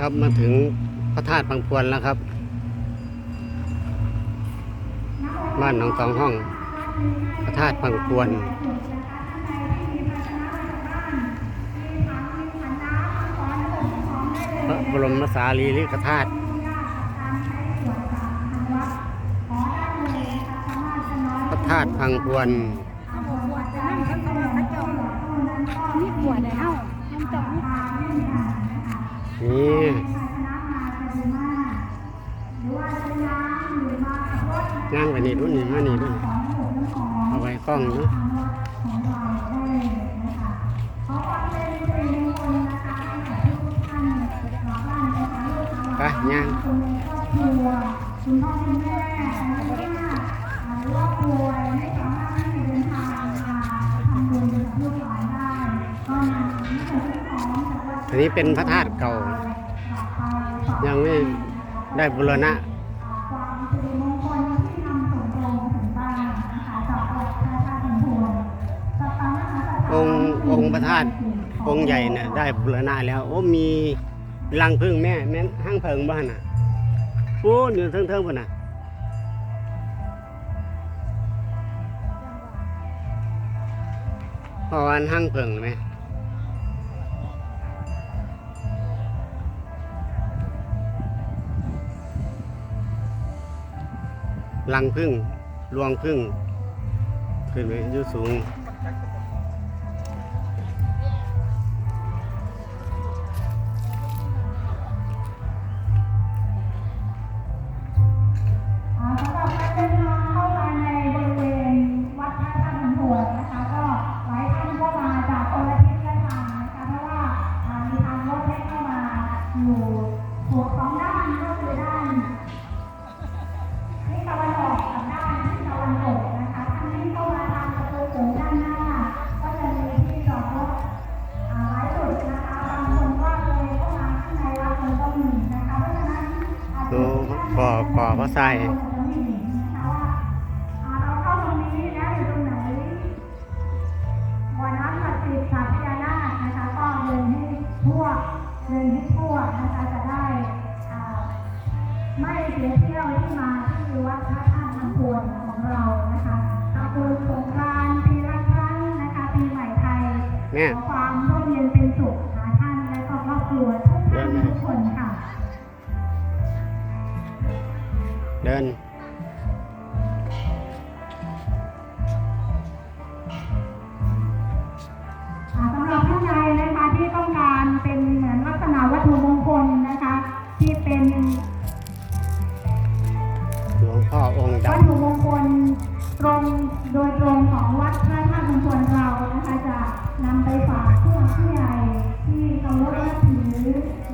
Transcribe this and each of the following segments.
ครับมาถึงพระธาตุพังพวนแล้วครับ บ้านหนองสองห้อง พระธาตุพังพวนพระบรมสารีริกธาตุพระธาตุพังพวนนั่นเขาก็ว่าเขาเจ้ามีบวชได้เฮาน้ำเจ้ามี นี่นั่งไปนี่รุ่นนี่มานี่รุ่นเอาไว้กล้องเนาะไปย่างมาทำบุญกับลูกหลาน อันนี้เป็นพระธาตุเก่า ยังไม่ได้บูรณะองค์องค์พระธาตุองค์ใหญ่เนี่ยได้บูรณะแล้ว โอ้มีรังพึ่งแม่แม่นห้างเพิงบ้านน่ะโอ้อยู่เทิงๆพุ่นน่ะพราะวันห้างเพิงไหม รังพึ่งรวงพึ่ง ขึ้นไปอยู่สูง ด้อ่าไม่เสียเที่ยวที่มาที่วัดพระธาตุพังพวนของเรานะคะทำบุญสงกรานต์ปีละครั้งนะคะปีใหม่ไทยแม่ขอความร่ม ตรงโดยตรงของวัดพระธาตุมงคลเรานะคะจะนำไปฝากผู้หลักผู้ใหญ่ที่เคารพนับถือ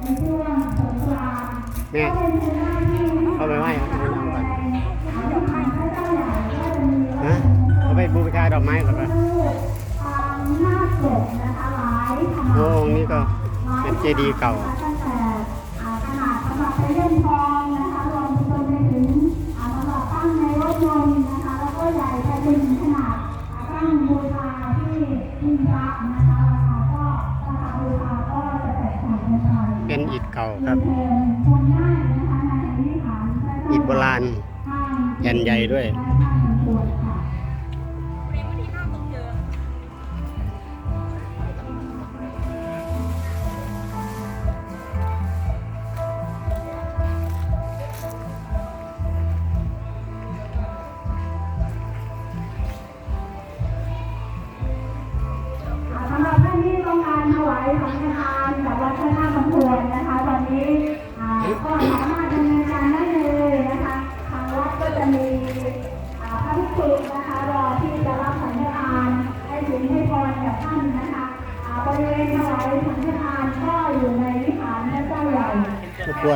ในช่วงสงกรานต์ำแม่ก็เป็นคุณหน้าที่เข้าไปไหว้เอาไปนั่งก่อนดอกไม้พระเจ้าใหญ่ก็จะมีฮะเอาไปบูชาดอกไม้ก่อนปะรูปทางหน้าปกนะคะหลายขนาดโอ้องค์นี้ก็เป็นเจดีย์เก่าตั้งแต่อ่าขนาดสำหรับใช้เล่นทองนะ พระเจ้าอิฐโบราณข้างแผ่นใหญ่ด้วย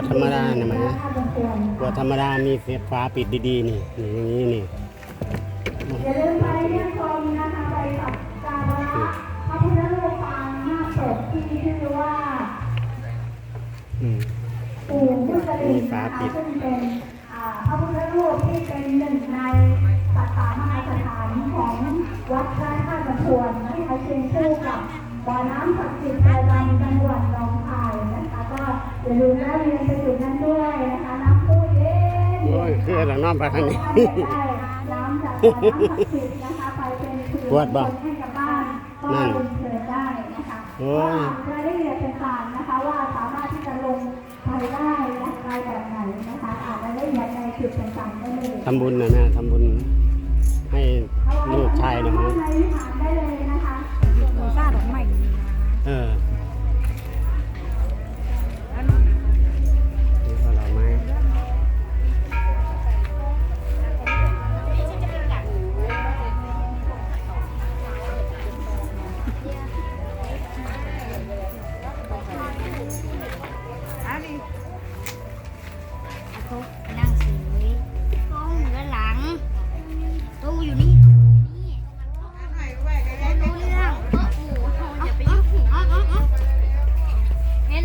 วดธรรมดาเนี่ยไหมพระธาตุบังพวนกวดธรรมดามีเสียบฟ้าปิดดีๆนี่นี่อย่างนี้นี่อย่าลืมไปเยี่ยมชมนะคะไปกับการะพระพุทธรูปปางหน้าปกที่ชื่อว่าอืมปู่มุสลิมมีฝานะคะปิดซึ่งเป็นอ่าพระพุทธรูปที่เป็นหนึ่งในสัตตามหาสถานของวัดพระธาตุบันพวนที่เขาเชิญคู่กับบ่อน้ำศักดิ์สิทธิ์ประจำจังหวัด ก็อย่าลืมแวะเวียนไปจุดนั้นด้วยนะคะน้ำพุเย็นโอ้ยคือหลังน้องไปทางนี้ได้น้ำจากน้ำศักดิ์สิทธิ์นะคะไปเป็นสิริมปวดงบ่คลให้กับบ้านก็นั่นลงเชิญได้นะคะโอ้ยรายละเอียดต่างๆนะคะ ว่าสามารถที่จะลงไปได้อย่างไรแบบไหนนะคะอ่านรายละเอียดในจุดต่างๆได้เลยทำบุญนะแม่ทำบุญให้ลูกชายนะมั้ง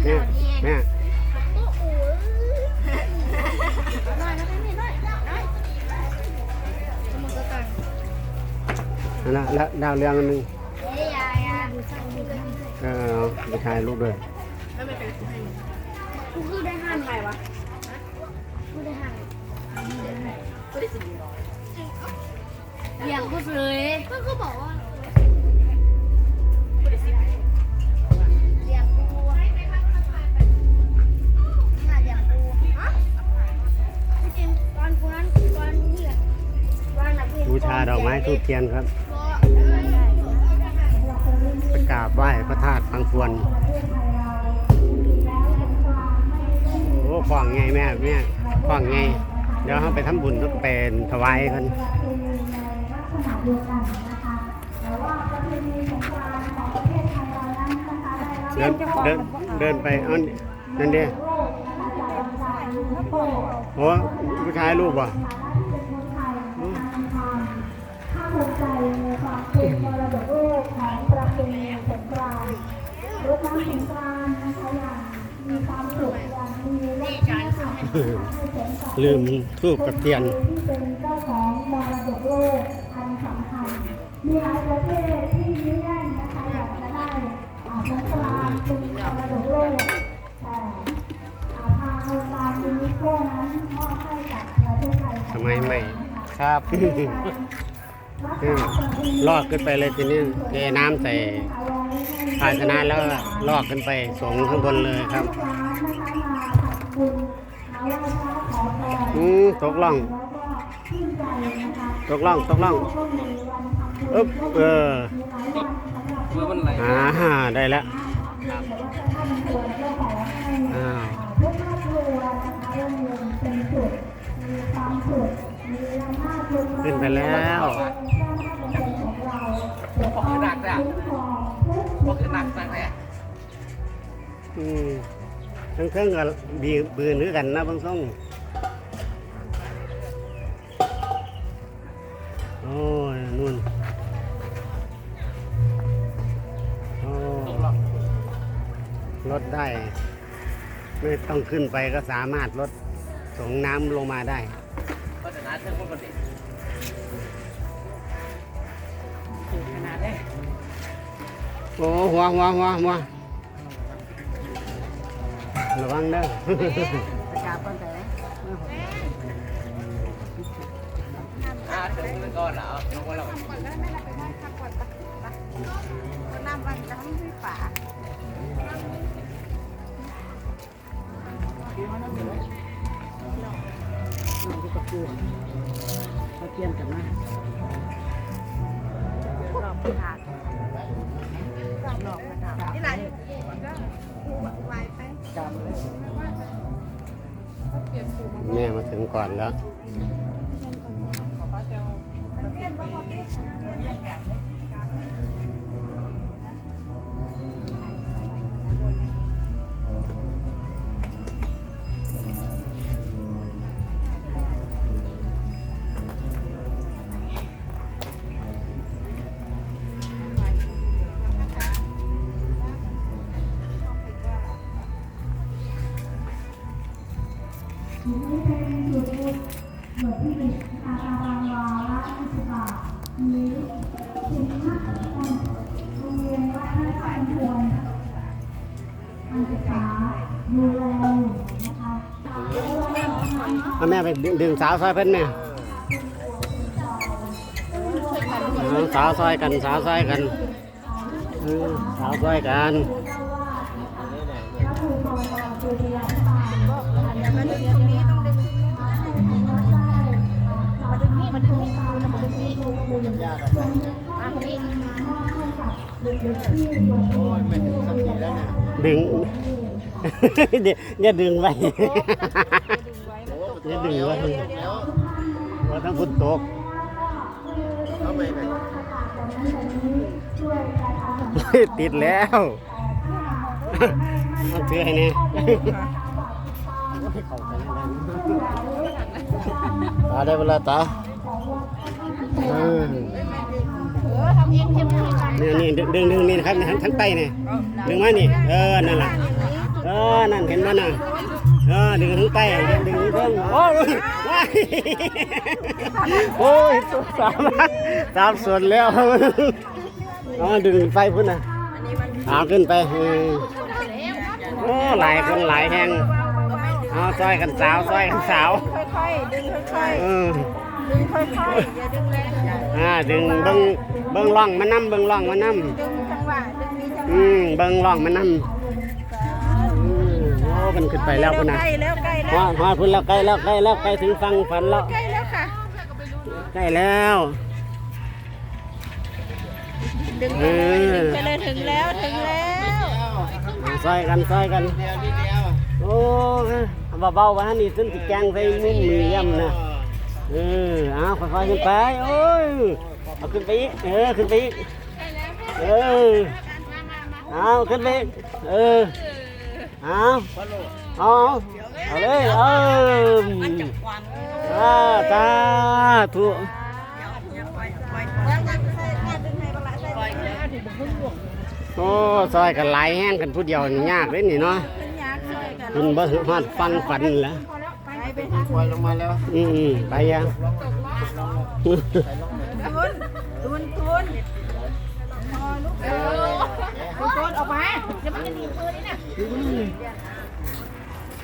แม่แล้วนี่เองแม่โอ้โหได้แล้วได้ได้ได้สมุดกระตังนั่นแล้วดาวเรืองอันหนึงเฮ้ยยายอะดูช่างดูกันเออไปถ่ายรูปด้วยกูคือได้ห้านไงวะกูได้ห้านอย่างกูเลยก็เขาบอกว่า ทูบเทียนครับก็ไปกราบไหว้พระธาตุพังฟวนโอ้ฟังไงแม่แม่ฟังไง เดี๋ยวเราไปทำบุญต้องเป็นถวายกันเพียนถวายกันเดินเดินเดินไปเอานั่นเดียโลกนะคะจากบรรดายูเนสโกโอ้ผู้ชายรูปบ่ ภาคภูมิใจในความเป็นมรดกโลกของประเพณีสงกรานต์รดน้ำสงกรานต์นะคะอย่างมีความสุขอย่างมีวัฒนธรรมให้สมกับลืมทูบกับเทียนที่เป็นเจ้าของมรดกโลกอันสำคัญมีหลายประเทศที่ยื้อแย่งนะคะอยากจะได้อ่าสงกรานต์เป็นมรดกโลกแต่อ่าทางองค์การยูนิโก้นั้นมอบให้กับประเทศไทยทำไมไม่ครับอืม ลอกขึ้นไปเลยทีนี้เทน้ำใส่ภาชนะแล้วลอกขึ้นไปส่งข้างบนเลยครับอืมตกล่องตกล่องตกล่องอึ๊บเอออ่าได้แล้วอ้าว ขมีความสุขมีอำนาจลงมาขึ้นไปแล้วบอกคือหนักจ้ะบอกคือหนักจ้ะอืมทั้งเครื่องกับบีบืนหรือกันนะเบางส่งโอ้ยนู่นโอ้ลดได้ ไม่ต้องขึ้นไปก็สามารถลดส่งน้ำลงมาได้ก็จะนัดเรื่องพวกคนเด็กขนาดได้โอ้หัวหัวหัวหัวระวังเด้อประกาศก่อนแต่อาถึงมันก่อนแล้วลงมาแล้วก่อนแล้วไม่ได้ไปได้ค่ะก่อนปะปะน้ำวันจะทำที่ฝา เขาเตรียมกันมาหลอกผ่านหลอกประกานนี่ไหนไวายไปจำเลยแม่มาถึงก่อนแล้ว อาคารางวาละ20บาทมีสินค้าของโรงเรียนวัดพระธาตุพนมการศึกษาเอาแม่ไปดึงดึงสาวซอยเพิ่นแม่สาวซอยกันสาวซอยกันสาวซอยกัน อะนี่ดึง เดี๋ยวอย่าดึงไว้อย่าดึงไว้ว่าทั้งฝนตกติดแล้วเอาเชื่อให้แน่ตาได้เวลาตาเออ ออทำเองเทมเองกันนี่นี่ดึงดึงดึงนี่นะครับทั้งทั้งไตนี่ดึงมานี่เออนั่นแหละเออนั่นเห็นมั้ยน่ะเออดึงทั้งไตดึงดึงทั้งโอ้ยว้ายโอ้ยสามสามส่วนแล้วอ๋อดึงไฟพุ่นน่ะเอาขึ้นไปเออโอ้หลายคนหลายแห่งเอาซอยกันสาวซอยกันสาวค่อยๆดึงค่อยเออๆ ดึงค่อยๆอย่าดึงแรงอ่าดึงเบิ้งเบิ้งร่องมานํเบิ้งร่องมานํดึงจังหวะดึงมีจังหอืวะมเบิ้งร่องมานํอืมโอ้มันขึ้นไปแล้วพุ่นนะใกล้แล้วใกล้ฮแล้วอดฮอดพุ่นแล้วใกล้แล้วใกล้แล้วใกล้ถึงฟังฝันแล้วใกล้แล้วค่ะ ใกล้แล้วดึงเออไปเลยถึงแล้วถึงแล้วมาซอยกันซอยกันเดียวนิดเดียวโอ้เอาเบาๆไว้นี่ซึ่งสิแกงใส่มุมมือย่ำนะ เออเอาค่อยๆขึ้นไป โอ้ย เอาขึ้นไปอีกเออ ขึ้นไปอีกเออ เอาขึ้นไปอีกเออ เอาเอาเอาเลยเอออ่าตาถูกโอ้ซอยกันหลายแห้งกันผู้เดียวยากเลยนี่เนาะขึ้นยากช่วยกันคุณบ่ฮอดฟังฝันแล้ว ปไปทางปล่อยลงมาแล้วอืมๆไปยัง ทุนทุนทุนพอลูกเออทุนทุนออกมาเดี๋ยวมันจะหนีปืนนี่น่ะ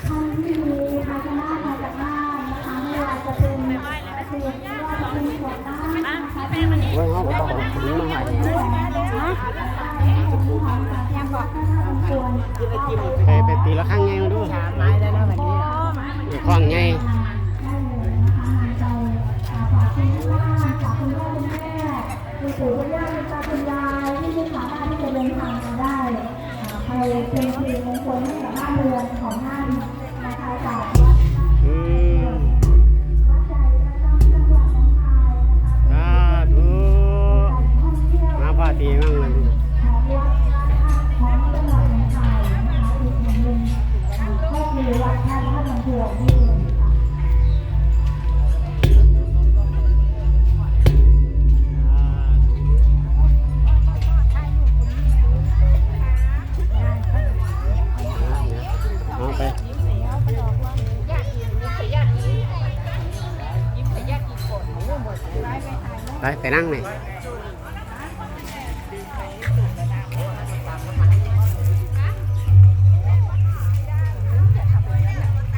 ท่านที่มีภาชนะมาจากบ้านนะคะไม่ว่าจะเป็นเศษไม่ว่าจะเป็นขวดน้ำนะคะที่ไว้เขาก็ต้องถึงมาให้ยังบอกไปไปตีละครั้งไงมาดูไม้ได้แล้วแบบนี้อย่าคล้องไง ไปนั่งเลย